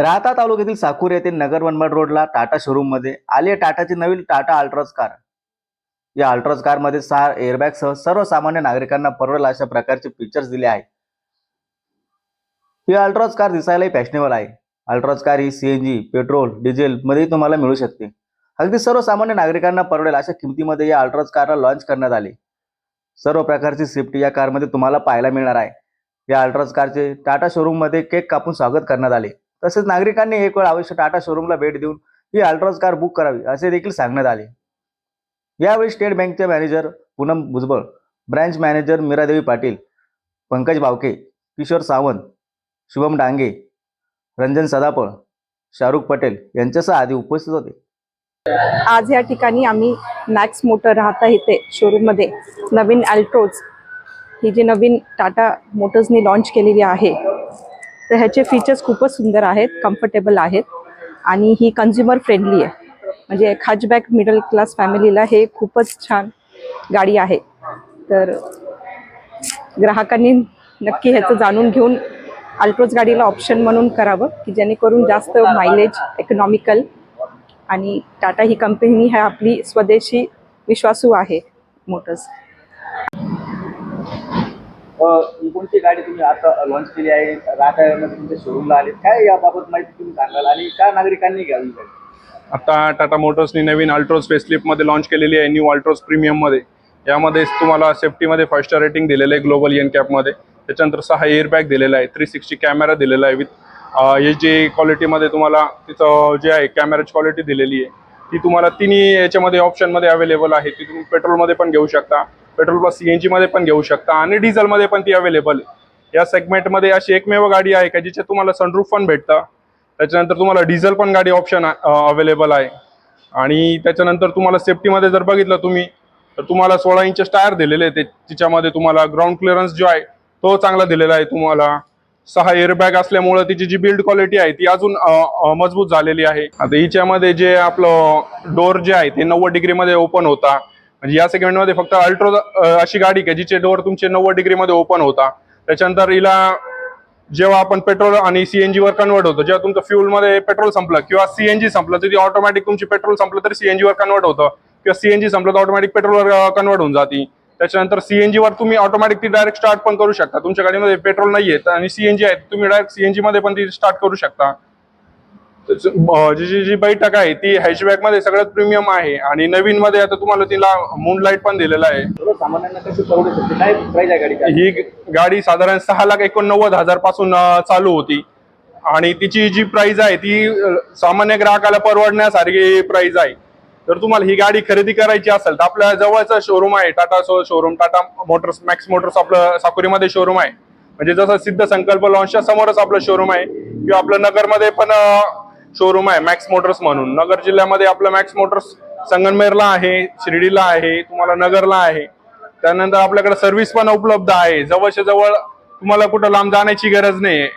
राहता तालुक्यातील साकूर येथील नगर वनमड रोडला टाटा शोरूममध्ये आली टाटाची नवीन टाटा अल्ट्रॉज कार. या अल्ट्राज कारमध्ये सहा एअरबॅगसह सर्वसामान्य नागरिकांना परवडेल अशा प्रकारचे फीचर्स दिले आहेत. ही अल्ट्राज कार दिसायलाही फॅशनेबल आहे. अल्ट्राज कार ही सीएनजी पेट्रोल डिझेल मध्येही तुम्हाला मिळू शकते. अगदी सर्वसामान्य नागरिकांना परवडेल अशा किमतीमध्ये या अल्ट्रॉज कारला लॉन्च करण्यात आली. सर्व प्रकारची सेफ्टी या कारमध्ये तुम्हाला पाहायला मिळणार आहे. या अल्ट्रॉज कारचे टाटा शोरूममध्ये केक कापून स्वागत करण्यात आले. तसेच नागरिकांनी एक वेळ अवश्य टाटा शोरूमला भेट देऊन ही अल्ट्रॉज कार बुक करावी असे देखील सांगण्यात आले. यावेळी स्टेट बँकचे manager Poonam Bhujbal branch manager Meeradevi Patil Pankaj Bawake Kishore Sawant Shubham Dange Ranjan Sadapal Shahrukh Patel यांच्यासह आधी उपस्थित होते. आज या ठिकाणी आम्ही मॅक्स मोटर राहता शोरूम शोरूममध्ये नवीन अल्ट्रोज ही जी नवीन टाटा मोटर्सनी लॉन्च केलेली आहे तर ह्याचे फीचर्स खूपच सुंदर आहेत कम्फर्टेबल आहेत आणि ही कन्झ्युमर फ्रेंडली आहे. म्हणजे एक हॅचबॅक मिडल क्लास फॅमिलीला हे खूपच छान गाडी आहे. तर ग्राहकांनी नक्की ह्याचं जाणून घेऊन अल्ट्रोज गाडीला ऑप्शन म्हणून करावं की जेणेकरून जास्त मायलेज इकॉनॉमिकल आणि टाटा ही कंपनी है आपली स्वदेशी विश्वासू आहे मोटर्स कोणती गाडी तुम्ही आता लॉन्च केली आहे? राहत्यामध्ये तुमच्या शोरूमला आले काय याबाबत माहिती तुम्ही सांगाल आणि काय नागरिकांनी घ्यावी आता टाटा मोटर्सनी नवीन अल्ट्रोज फेसलिफ्टमध्ये लॉन्च केलेली आहे न्यू अल्ट्रोज प्रीमियममध्ये यामध्ये तुम्हाला सेफ्टीमध्ये फाय स्टार रेटिंग दिलेलं आहे ग्लोबल एन कॅपमध्ये त्याच्यानंतर सहा एअरबॅग दिलेला आहे थ्री सिक्स्टी कॅमेरा दिलेला आहे विथ एच डी क्वालिटीमध्ये तुम्हाला तिचं जे आहे कॅमेराची क्वालिटी दिलेली आहे. ती तुम्हाला तिन्ही याच्यामध्ये ऑप्शनमध्ये अवेलेबल आहे. ती तुम्ही पेट्रोलमध्ये पण घेऊ शकता. पेट्रोल प्लस सी एन जीमध्ये पण घेऊ शकता आणि डिझेलमध्ये पण ती अवेलेबल आहे. या सेगमेंटमध्ये अशी एकमेव गाडी आहे का जिथे तुम्हाला सनरूफ पण भेटतं. त्याच्यानंतर तुम्हाला डिझेल पण गाडी ऑप्शन अवेलेबल आहे. आणि त्याच्यानंतर तुम्हाला सेफ्टीमध्ये जर बघितलं तुम्ही तर तुम्हाला सोळा इंच टायर दिलेले ते तिच्यामध्ये तुम्हाला ग्राउंड क्लिअरन्स जो आहे तो चांगला दिलेला आहे तुम्हाला. सहा एअरबॅग असल्यामुळं तिची जी बिल्ड क्वालिटी आहे ती अजून मजबूत झालेली आहे. आता हिच्यामध्ये जे आपलं डोअर जे आहे ते नव्वद डिग्रीमध्ये ओपन होता. म्हणजे या सेगमेंटमध्ये फक्त अल्ट्रो अशी गाडी का जिचे डोअर तुमचे नव्वद डिग्रीमध्ये ओपन होता. त्याच्यानंतर हिला जेव्हा आपण पेट्रोल आणि सीएनजी वर कन्वर्ट होतो जेव्हा तुमचं फ्युलमध्ये पेट्रोल संपलं किंवा सीएनजी संपलं तरी ऑटोमॅटिक तुमची पेट्रोल संपलं तर सीएनजी वर कन्वर्ट होतं. किंवा सीएनजी संपलं तर ऑटोमॅटिक पेट्रोलवर कन्वर्ट होऊन जाते. त्याच्यानंतर सीएनजी वर तुम्ही ऑटोमॅटिक ती डायरेक्ट स्टार्ट पण करू शकता. तुमच्या गाडीमध्ये पेट्रोल नाही येत आणि सीएनजी आहे तुम्ही डायरेक्ट सीएनजी मध्ये पण ती स्टार्ट करू शकता. जी जी जी बैठक आहे ती हॅशबॅकमध्ये सगळ्यात प्रीमियम आहे. आणि नवीन मध्ये आता तुम्हाला तिला मून लाइट पण दिलेला आहे. ही गाडी साधारण सहा लाख एकोणनव्वद हजारपासून चालू होती. आणि तिची जी प्राइस आहे ती सामान्य ग्राहकाला परवडण्यासारखी प्राइस आहे. जर तुम्हाला ही गाडी खरेदी करायची असेल तर आपल्या जवळचं शोरूम आहे. Tata showroom Tata motors max motors आपलं साकुरीमध्ये शोरूम आहे. म्हणजे जसं सिद्ध संकल्प लॉन्चच्या समोरच आपलं शोरूम आहे. किंवा आपलं नगरमध्ये पण शोरूम आहे मॅक्स मोटर्स म्हणून. नगर जिल्ह्यामध्ये आपलं मॅक्स मोटर्स संगमनेरला आहे शिर्डीला आहे तुम्हाला नगरला आहे. त्यानंतर आपल्याकडे सर्व्हिस पण उपलब्ध आहे. जवळच्या जवळ तुम्हाला कुठं लांब जाण्याची गरज नाही